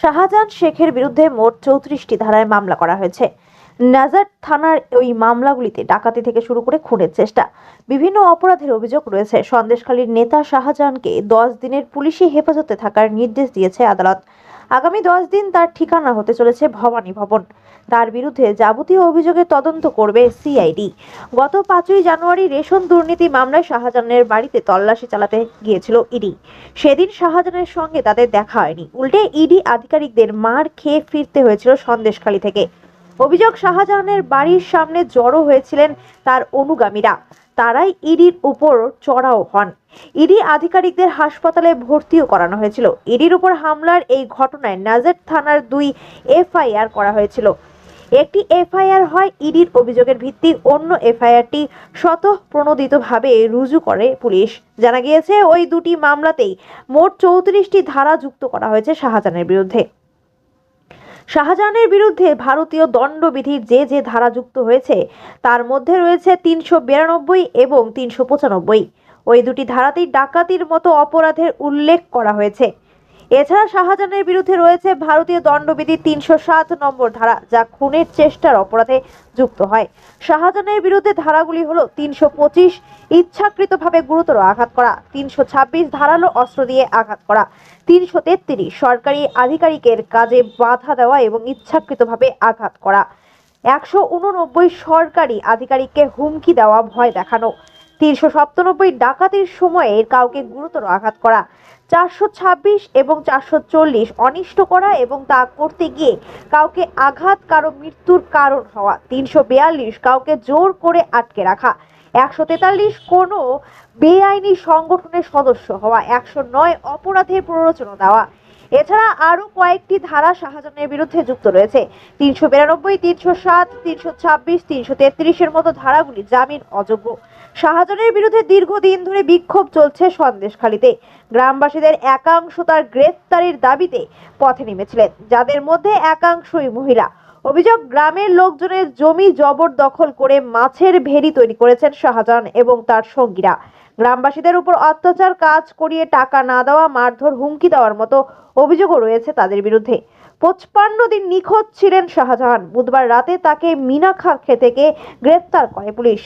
শাহজাহান শেখের বিরুদ্ধে মোট চৌত্রিশটি ধারায় মামলা করা হয়েছে। নাজার থানার ওই মামলাগুলিতে ডাকাতি থেকে শুরু করে খুনের চেষ্টা। বিভিন্ন অপরাধের অভিযোগ রয়েছে। সন্দেশখালীর নেতা শাহজাহানকে দশ দিনের পুলিশি হেফাজতে থাকার নির্দেশ দিয়েছে আদালত। আগামী দশ দিন তার ঠিকানা হতে চলেছে ভবানী ভবন। তার বিরুদ্ধে যাবতীয় অভিযোগের তদন্ত করবে সিআইডি। গত পাঁচই জানুয়ারি রেশন দুর্নীতি মামলায় শাহজাহানের বাড়িতে তল্লাশি চালাতে গিয়েছিল ইডি। সেদিন শাহজাহানের সঙ্গে তাদের দেখা হয়নি। উল্টে ইডি আধিকারিকদের মার খেয়ে ফিরতে হয়েছিল সন্দেশখালী থেকে। অভিযোগ, শাহজাহানের বাড়ির সামনে জড়ো হয়েছিলেন তার অনুগামীরা। তারাই ইডির উপর চড়াও হন। ইডি আধিকারিকদের হাসপাতালে ভর্তিও করানো হয়েছিল। ইডির উপর হামলার এই ঘটনায় নাজের থানার দুই এফআইআর করা হয়েছিল। একটি এফআইআর হয় ইডির অভিযোগের ভিত্তি, অন্য এফআইআরটি স্বতঃ প্রণোদিতভাবে রুজু করে পুলিশ। জানা গিয়েছে, ওই দুটি মামলাতেই মোট চৌত্রিশটি ধারা যুক্ত করা হয়েছে শাহজাহানের বিরুদ্ধে। শাহজাহানের বিরুদ্ধে ভারতীয় দণ্ডবিধির যে যে ধারা যুক্ত হয়েছে, তার মধ্যে রয়েছে তিনশো বিরানব্বই এবং তিনশো পঁচানব্বই। ওই দুটি ধারাতেই ডাকাতির মতো অপরাধের উল্লেখ করা হয়েছে। এছাড়া শাহজাহানের বিরুদ্ধে রয়েছে ভারতীয় দণ্ডবিধি তিনশো সাত নম্বর ধারা, যা খুনের চেষ্টার অপরাধে যুক্ত হয়। শাহজাহানের বিরুদ্ধে ধারাগুলি হলো তিনশো পঁচিশ, ইচ্ছাকৃতভাবে গুরুতর আঘাত করা, তিনশো ছাব্বিশ ধারালো অস্ত্র দিয়ে আঘাত করা, তিনশো তেত্রিশ সরকারি আধিকারিকের কাজে বাধা দেওয়া এবং ইচ্ছাকৃতভাবে আঘাত করা, একশো উননব্বই সরকারি আধিকারিককে হুমকি দেওয়া, ভয় দেখানো তিনশো সপ্তানব্বই ডাকাতির সময়ে কাউকে গুরুতর আঘাত করা, চারশো ছাব্বিশ এবং চারশো চল্লিশ অনিষ্ট করা এবং তা করতে গিয়ে কাউকে আঘাত, কারও মৃত্যুর কারণ হওয়া, তিনশো বিয়াল্লিশ কাউকে জোর করে আটকে রাখা, একশো তেতাল্লিশ কোনো বেআইনি সংগঠনের সদস্য হওয়া, একশো নয় অপরাধের প্ররোচনা দেওয়া। এছাড়া আরও কয়েকটি ধারা শাহজাহানের বিরুদ্ধে যুক্ত রয়েছে। তিনশো বিরানব্বই, তিনশো সাত, তিনশো ছাব্বিশ, তিনশো তেত্রিশের মতো ধারাগুলি জামিন অযোগ্য। শাহজাহানের বিরুদ্ধে দীর্ঘদিন ধরে বিক্ষোভ চলছে সন্দেশখালীতে। গ্রামবাসীদের একাংশ তার গ্রেফতারির দাবিতে পথে নেমেছিলেন, যাদের মধ্যে একাংশই মহিলা। অভিযোগ, গ্রামের লোকজনের জমি জবরদখল করে মাছের ভেরি তৈরি করেছেন শাহজাহান এবং তার সঙ্গীরা। গ্রামবাসীদের উপর অত্যাচার কাজ করিয়ে টাকা না দেওয়া, মারধর, হুমকি দেওয়ার মতো অভিযোগও রয়েছে তাদের বিরুদ্ধে। পঁচপান্ন দিন নিখোঁজ ছিলেন শাহজাহান। বুধবার রাতে তাকে মিনাখা থেকে গ্রেফতার করে পুলিশ।